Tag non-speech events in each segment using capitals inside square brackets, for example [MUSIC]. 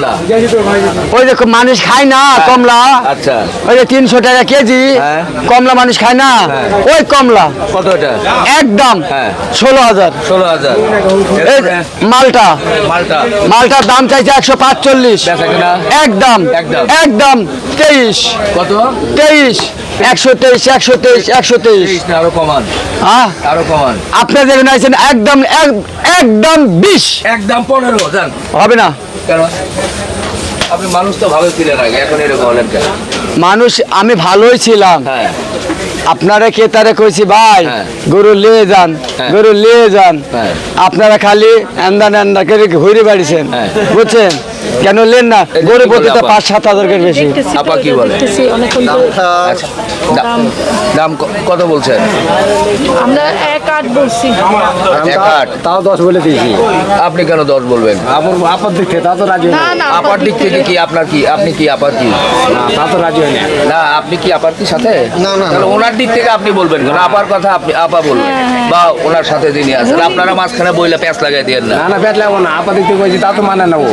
কমলা? ওই যে মানুষ খায় না কমলা। আচ্ছা। ওই যে তিনশো টাকা কেজি হ্যাঁ। কমলা মানুষ খায় না? হ্যাঁ। ওই কমলা। কত এটা একদম হ্যাঁ। ষোলো হাজার। ষোলো হাজার। মালটা। মালটা? মালটার দাম চাইছে একশো পাঁচচল্লিশ। একদম একদম। তেইশ। কত? তেইশ। একশো তেইশ একশো তেইশ একশো তেইশ। আরও কমান। হ্যাঁ আরও কমান। আপনার যেখানে আছেন একদম এক- একদম বিশ। একদম পনেরো হবে না? কেন? আপনি মানুষ তো ভালো ছিলেন আগে এখন এরকম কেন? মানুষ আমি ভালোই ছিলাম। হ্যাঁ। আপনারা কেতারে কইছি ভাই হ্যাঁ। গরু লিয়ে যান হ্যাঁ। গরু লিয়ে যান। আপনারা খালি এন্দা নেন্দা করে ঘুরে বাড়িছেন। বুঝছেন? কেন লেন না? গরু কি প্রতিটা পাঁচ সাত হাজার করে বেশি। আপা কি বলে? আচ্ছা দাম। দাম কত বলছেন? আমরা এক আট বলছি এক আট তাও দশ বলে দিয়েছি। আপনি কেন দশ বলবেন? আপার দিক থেকে তা তো রাজি না না। আপার দিক থেকে কি আপনার কি আপনি কি আপার কি? তা তো রাজি হয় না। না আপনি কি আপার কি সাথে? না, না, তাহলে ওনার দিক থেকে আপনি বলবেন কেন? আপার কথা আপনি আপা বলবেন। বা ওনার সাথে যিনি আছেন আপনারা মাঝখানে বইলে প্যাঁচ লাগাই দিয়েন না। না না পেট লাগবো না। আপার দিক থেকে কইছি তা তো মানে না ও।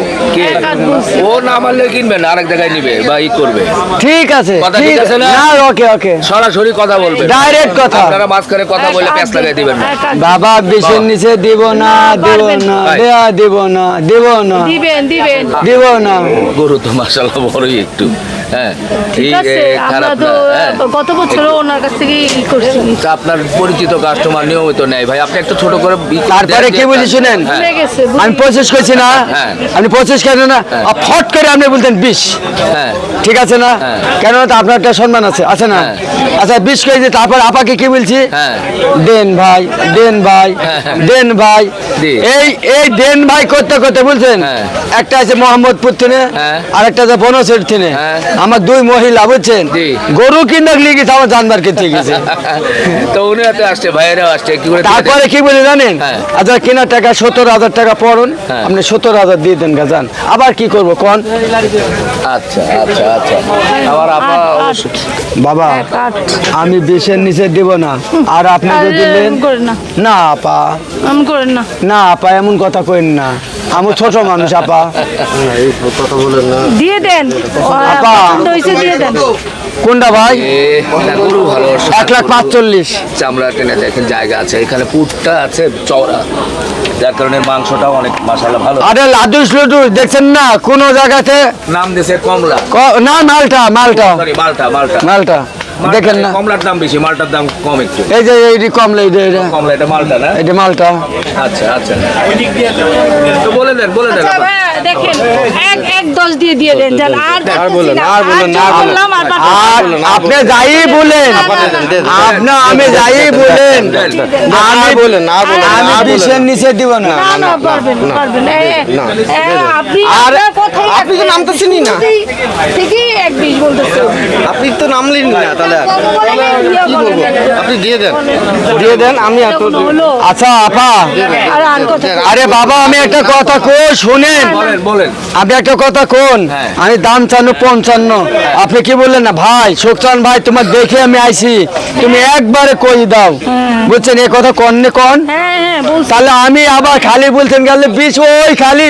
বলছি। না মারলে কিনবেন আরেক জায়গায় নিবে বা ই করবে। ঠিক আছে ঠিক আছে না? ওকে ওকে। সরাসরি কথা বলবেন। Direct কথা। আপনারা মাঝখানে কথা বলে প্যাঁচ লাগাই দিবেন। না বাবা বিশের নিচে দিব না দিব না। দেয়া দিব না দিব না। দিবেন দিবেন। দিব না। গরু তো মাশাআল্লাহ বড়ই একটু। হ্যাঁ ঠিক আছে আমরা তো হ্যাঁ। গত বছরও ওনার কাছ থেকে ই করছি তা আপনার পরিচিত কাস্টমার নিয়মিত নেয় ভাই আপনি একটু ছোট করে তারপরে কি যে- বলি শুনেন হ্যাঁ, আমি পঁচিশ করছি না হ্যাঁ। আপনি পঁচিশ কেন না। ফট করে আপনি বলতেন বিশ হ্যাঁ ঠিক আছে না। কেননা তো আপনার একটা সম্মান আছে আছে না। আচ্ছা বিশ কেজি তারপর আপাকে কি বলছি। দেন ভাই দেন ভাই। দেন ভাই এই এই দেন ভাই করতে করতে বলছেন। একটা আছে মোহাম্মদপুর থেকে। আর একটা আছে বনসের থেকে হ্যাঁ। আমার দুই মহিলা বুঝছেন গরু কিনে গেছে আমার জানবার কিনতে গেছে [LAUGHS] তো উনি এত আসছে ভাইয়েরাও আসছে কি করে তারপরে কি বলে জানেন হ্যাঁ। আচ্ছা কেনার টাকা সত্তর হাজার টাকা পড়ুন হ্যাঁ। আপনি সত্তর হাজার দিয়ে দেন গাজান আবার কি করব কোন? আচ্ছা আচ্ছা আচ্ছা। আমার আপা বাবা আমি বিশের নিচে দিব না। আর আপনি যদি না। না আপা। আমি করেন না। না আপা এমন কথা কইন না। আমি ছোট মানুষ আপা। দিয়ে দেন। আপা। দিয়ে দেন। কোনটা ভাই? এ, না, গরু ভালো এক লাখ পাঁচচল্লিশ। চামড়া টেনে দেখেন জায়গা আছে। এখানে পুটটা আছে চওড়া। যার কারণে মাংসটাও অনেক মশালা ভালো। আরে লাদুস লুডুস দেখছেন না? কোন জায়গাতে? নাম দিয়েছে কমলা। ক- না মালটা মালটা। মালটা মালটা মালটা। মালটা, দেখেন না কমলার দাম বেশি মালটার দাম কম একটু এই যে এইটি কমলে এইটা এইটা কমলা এটা মালটা না এইটা মালটা আচ্ছা আচ্ছা তো বলে দেন বলে দেন আচ্ছা দেখেন এক এক দশ দিয়ে দিয়ে দেন যান আর আর বলুন, না, আর বলুন, বলুন। বললাম আর না। আপনি যাই বলেন না, না, না, আপনি আমি যাই বলেন আমি বলেন আর বলেন, আমি বিশের নিচে দিব না না, না, পারবেন, পারবেন। আপনি আর আপনি তো নামতেছেনই না। ঠিকই- এক বিশ বলতেছে আপনি তো নামলেন না আপনি দিয়ে দেন। দিয়ে দেন আমি এত আচ্ছা আপা। আর বাবা আমি একটা কথা কই শুনেন। বলেন বলেন। আপনি একটা কথা কোন হ্যাঁ। আমি দাম চানো পঞ্চান্ন। আপনি কি বললেন না? ভাই সুখচান ভাই তোমার দেখে আমি আইছি। তুমি একবারে কই দাও। বুঝছেন এ কথা কন কন? হ্যাঁ হ্যাঁ তাহলে আমি আবার খালি বলছেন গেলে বিষ ওই খালি